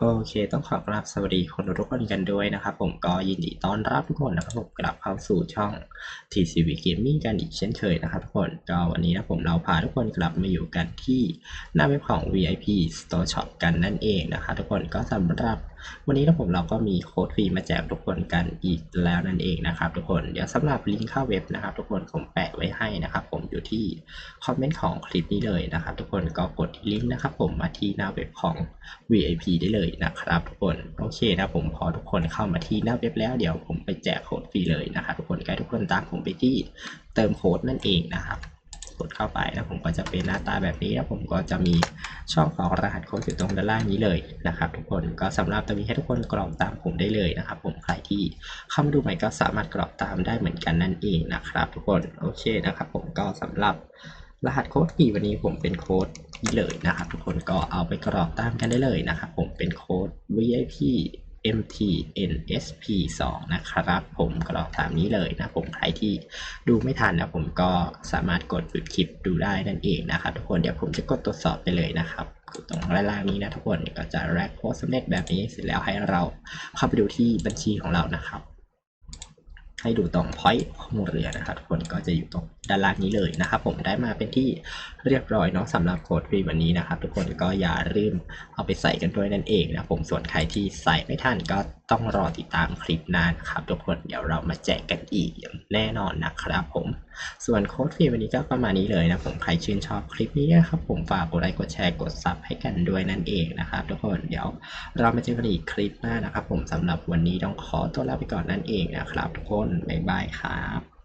โอเค ต้องขอกราบสวัสดีคนทุกคนกันด้วยนะครับ ผมก็ยินดีต้อนรับทุกคนนะครับผมกลับเข้าสู่ช่อง TCV Gaming กันอีกเช่นเคยนะครับทุกคนก็วันนี้นะผมเราพาทุกคนกลับมาอยู่กันที่หน้าเว็บของ VIP Store Shop กันนั่นเองนะครับทุกคนก็สำหรับ วันนี้นะผมเราก็มีโค้ดฟรีมาแจกทุกคนกันอีกแล้วนั่นเองนะครับทุกคนเดี๋ยวสำหรับลิงก์เข้าเว็บนะครับ ทุกคนผมแปะไว้ให้นะครับ ผมอยู่ที่คอมเมนต์ของคลิปนี้เลยนะครับ ทุกคนก็กดที่ลิงก์นะครับ ผมมาที่หน้าเว็บของ VIP ได้เลยนะครับทุกคนโอเคนะผมพอทุกคนเข้ามาที่หน้าเว็บแล้วเดี๋ยวผมไปแจกโค้ดฟรีเลยนะครับทุกคนให้ทุกคนตามผมไปที่เติมโค้ดนั่นเองนะครับกดเข้าไปนะผมก็จะเป็นหน้าตาแบบนี้นะผมก็จะมีช่องของรหัสโค้ดอยู่ตรงด้านล่างนี้เลยนะครับทุกคนก็สำหรับตรงนี้ให้ทุกคนกรอกตามผมได้เลยนะครับผมใครที่เข้ามาดูใหม่ก็สามารถกรอกตามได้เหมือนกันนั่นเองนะครับทุกคนโอเคนะครับผมก็สำหรับ รหัสโค้ดปีวันนี้ผมเป็นโค้ดนี้เลยนะครับ ทุกคนก็เอาไปกรอกตามกันได้เลยนะครับผมเป็นโค้ด VIP MTNSP 2 นะครับผมกรอกตามนี้เลยนะผมใครที่ดูไม่ทันนะผมก็สามารถกดปิดคลิปดูได้นั่นเองนะครับทุกคนเดี๋ยวผมจะกดตรวจสอบไปเลยนะครับตรงด้าล่างนี้นะทุกคนก็จะแรกโค้ดสำเร็จแบบนี้เสร็จแล้วให้เราเข้าไปดูที่บัญชีของเรานะครับ ให้ดูตรง point ของเรือนะครับทุกคนก็จะอยู่ตรงด้านล่างนี้เลยนะครับผมได้มาเป็นที่เรียบร้อยเนาะสำหรับโค้ดฟรีวันนี้นะครับทุกคนก็อย่าลืมเอาไปใส่กันด้วยนั่นเองนะผมส่วนใครที่ใส่ไม่ทันก็ต้องรอติดตามคลิปหน้านะครับทุกคนเดี๋ยวเรามาแจกกันอีกแน่นอนนะครับผมส่วนโค้ดฟรีวันนี้ก็ประมาณนี้เลยนะผมใครชื่นชอบคลิปนี้นะครับผมฝากกดไลค์กดแชร์กดซับให้กันด้วยนั่นเองนะครับทุกคนเดี๋ยวเรามาเจอกันอีกคลิปหน้านะครับผมสำหรับวันนี้ต้องขอตัวลาไปก่อนนั่นเองนะครับทุกคนบ๊ายบายครับ